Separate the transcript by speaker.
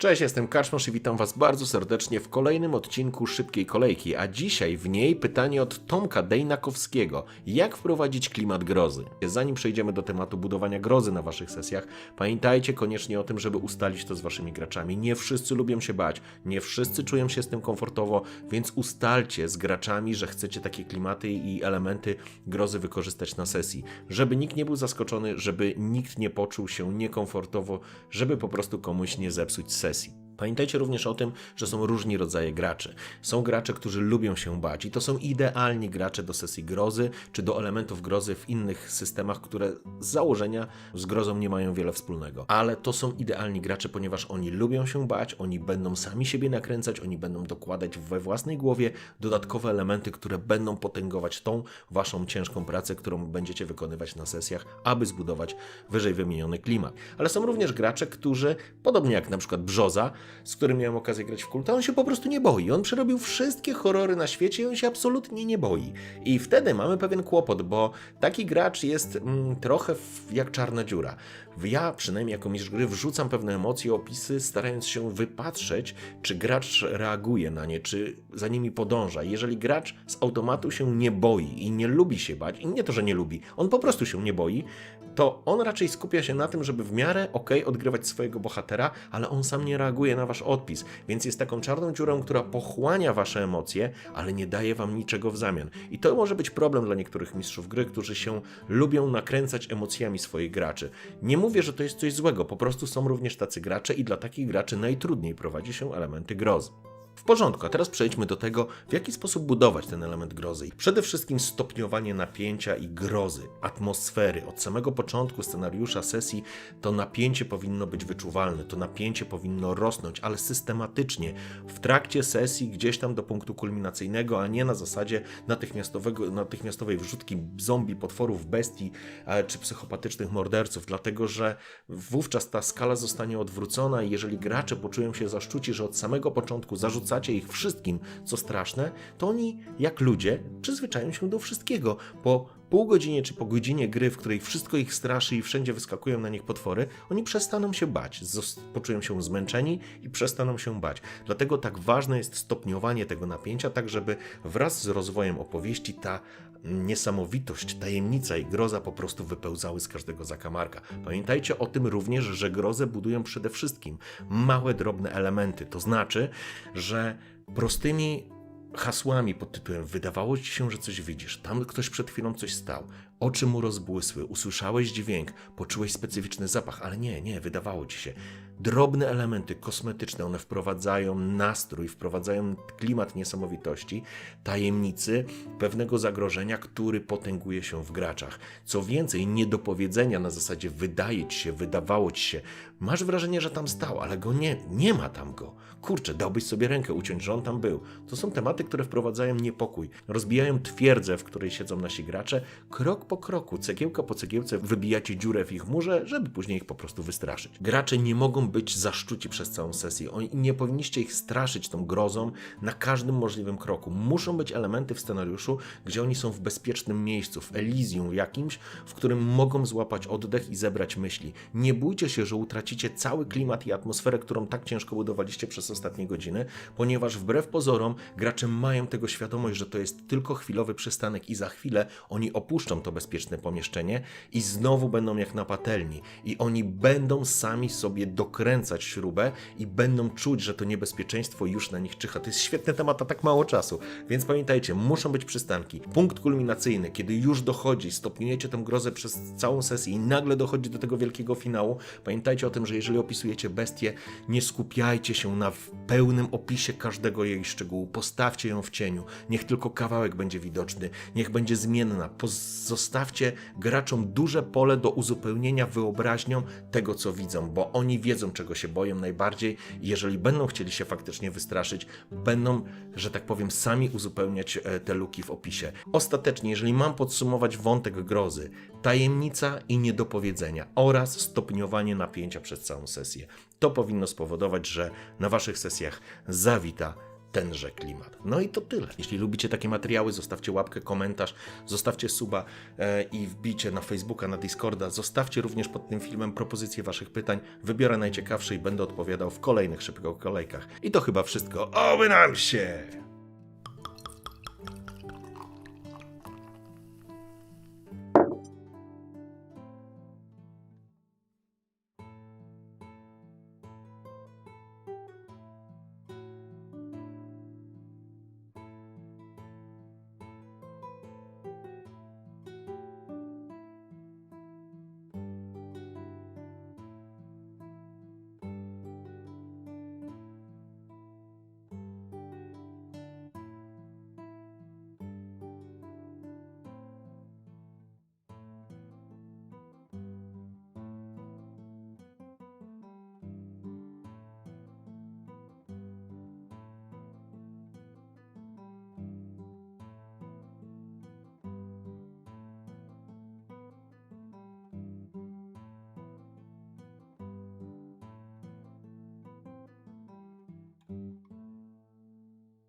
Speaker 1: Cześć, jestem Karczmasz i witam Was bardzo serdecznie w kolejnym odcinku Szybkiej Kolejki, a dzisiaj w niej pytanie od Tomka Dejnakowskiego. Jak wprowadzić klimat grozy? Zanim przejdziemy do tematu budowania grozy na Waszych sesjach, pamiętajcie koniecznie o tym, żeby ustalić to z Waszymi graczami. Nie wszyscy lubią się bać, nie wszyscy czują się z tym komfortowo, więc ustalcie z graczami, że chcecie takie klimaty i elementy grozy wykorzystać na sesji. Żeby nikt nie był zaskoczony, żeby nikt nie poczuł się niekomfortowo, żeby po prostu komuś nie zepsuć sesji. sessie. Pamiętajcie również o tym, że są różni rodzaje graczy. Są gracze, którzy lubią się bać i to są idealni gracze do sesji grozy, czy do elementów grozy w innych systemach, które z założenia z grozą nie mają wiele wspólnego. Ale to są idealni gracze, ponieważ oni lubią się bać, oni będą sami siebie nakręcać, oni będą dokładać we własnej głowie dodatkowe elementy, które będą potęgować tą waszą ciężką pracę, którą będziecie wykonywać na sesjach, aby zbudować wyżej wymieniony klimat. Ale są również gracze, którzy, podobnie jak na przykład Brzoza, z którym miałem okazję grać w kulta, on się po prostu nie boi. On przerobił wszystkie horrory na świecie i on się absolutnie nie boi. I wtedy mamy pewien kłopot, bo taki gracz jest mm, trochę w, jak czarna dziura. Ja, przynajmniej jako mistrz gry, wrzucam pewne emocje, opisy, starając się wypatrzeć, czy gracz reaguje na nie, czy za nimi podąża. Jeżeli gracz z automatu się nie boi i nie lubi się bać, i nie to, że nie lubi, on po prostu się nie boi, to on raczej skupia się na tym, żeby w miarę ok odgrywać swojego bohatera, ale on sam nie reaguje na wasz odpis, więc jest taką czarną dziurą, która pochłania wasze emocje, ale nie daje wam niczego w zamian. I to może być problem dla niektórych mistrzów gry, którzy się lubią nakręcać emocjami swoich graczy. Nie mówię, że to jest coś złego, po prostu są również tacy gracze i dla takich graczy najtrudniej prowadzi się elementy grozy. W porządku, a teraz przejdźmy do tego, w jaki sposób budować ten element grozy. Przede wszystkim stopniowanie napięcia i grozy, atmosfery. Od samego początku scenariusza sesji to napięcie powinno być wyczuwalne, to napięcie powinno rosnąć, ale systematycznie w trakcie sesji, gdzieś tam do punktu kulminacyjnego, a nie na zasadzie natychmiastowego, natychmiastowej wrzutki zombie, potworów, bestii e, czy psychopatycznych morderców, dlatego że wówczas ta skala zostanie odwrócona i jeżeli gracze poczują się zaszczuci, że od samego początku zarzucacie ich wszystkim, co straszne, to oni, jak ludzie, przyzwyczają się do wszystkiego. Po pół godzinie czy po godzinie gry, w której wszystko ich straszy i wszędzie wyskakują na nich potwory, oni przestaną się bać, poczują się zmęczeni i przestaną się bać. Dlatego tak ważne jest stopniowanie tego napięcia, tak żeby wraz z rozwojem opowieści ta niesamowitość, tajemnica i groza po prostu wypełzały z każdego zakamarka. Pamiętajcie o tym również, że grozę budują przede wszystkim małe, drobne elementy. To znaczy, że prostymi hasłami pod tytułem Wydawało ci się, że coś widzisz, tam ktoś przed chwilą coś stał, oczy mu rozbłysły, usłyszałeś dźwięk, poczułeś specyficzny zapach, ale nie, nie, wydawało ci się. Drobne elementy kosmetyczne, one wprowadzają nastrój, wprowadzają klimat niesamowitości, tajemnicy, pewnego zagrożenia, który potęguje się w graczach. Co więcej, niedopowiedzenia na zasadzie wydaje ci się, wydawało ci się, masz wrażenie, że tam stał, ale go nie, nie ma tam go. Kurczę, dałbyś sobie rękę uciąć, że on tam był. To są tematy, które wprowadzają niepokój, rozbijają twierdzę, w której siedzą nasi gracze, krok po kroku, cegiełka po cegiełce wybijacie dziurę w ich murze, żeby później ich po prostu wystraszyć. Gracze nie mogą być zaszczuci przez całą sesję. Oni nie powinniście ich straszyć tą grozą na każdym możliwym kroku. Muszą być elementy w scenariuszu, gdzie oni są w bezpiecznym miejscu, w Elysium jakimś, w którym mogą złapać oddech i zebrać myśli. Nie bójcie się, że utracicie cały klimat i atmosferę, którą tak ciężko budowaliście przez ostatnie godziny, ponieważ wbrew pozorom gracze mają tego świadomość, że to jest tylko chwilowy przystanek i za chwilę oni opuszczą to bezpieczne pomieszczenie i znowu będą jak na patelni i oni będą sami sobie dokręcać śrubę i będą czuć, że to niebezpieczeństwo już na nich czyha. To jest świetny temat, a tak mało czasu. Więc pamiętajcie, muszą być przystanki. Punkt kulminacyjny, kiedy już dochodzi, stopniujecie tę grozę przez całą sesję i nagle dochodzi do tego wielkiego finału. Pamiętajcie o tym, że jeżeli opisujecie bestię, nie skupiajcie się na pełnym opisie każdego jej szczegółu. Postawcie ją w cieniu. Niech tylko kawałek będzie widoczny. Niech będzie zmienna. Pozostawcie graczom duże pole do uzupełnienia wyobraźnią tego, co widzą, bo oni wiedzą, czego się boją najbardziej. i Jeżeli będą chcieli się faktycznie wystraszyć, będą, że tak powiem, sami uzupełniać e, te luki w opisie. Ostatecznie, jeżeli mam podsumować wątek grozy, tajemnica i niedopowiedzenia oraz stopniowanie napięcia przez całą sesję, to powinno spowodować, że na waszych sesjach zawita tenże klimat. No i to tyle. Jeśli lubicie takie materiały, zostawcie łapkę, komentarz, zostawcie suba e, i wbijcie na Facebooka, na Discorda. Zostawcie również pod tym filmem propozycje waszych pytań. Wybiorę najciekawsze i będę odpowiadał w kolejnych szybko kolejkach. I to chyba wszystko. Oby nam się!